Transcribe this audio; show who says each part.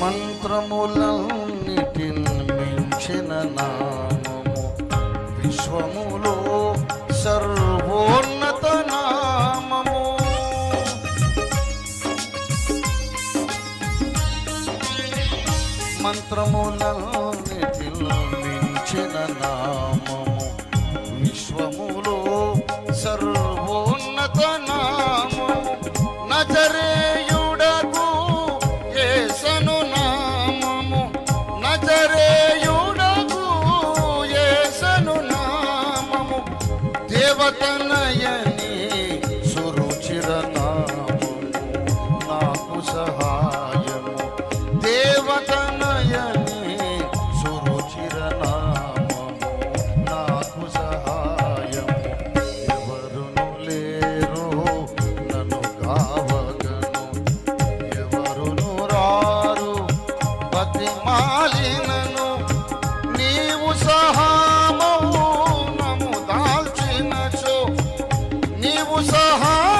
Speaker 1: మంత్రములన్నిటిని మించిన నామము. విశ్వములో సర్వోన్నత నామము. మంత్రములన్నిటిని మించిన నామము. విశ్వములో సర్వోన్నత నామము. నజరేయుడకు దేవతనయని సురుచిర నాకు సహాయము. దేవతనయని నాకు సహాయము. ఎవరును లేరు నన్ను కావగను. ఎవరును రారు బతిమాలిన मुसहा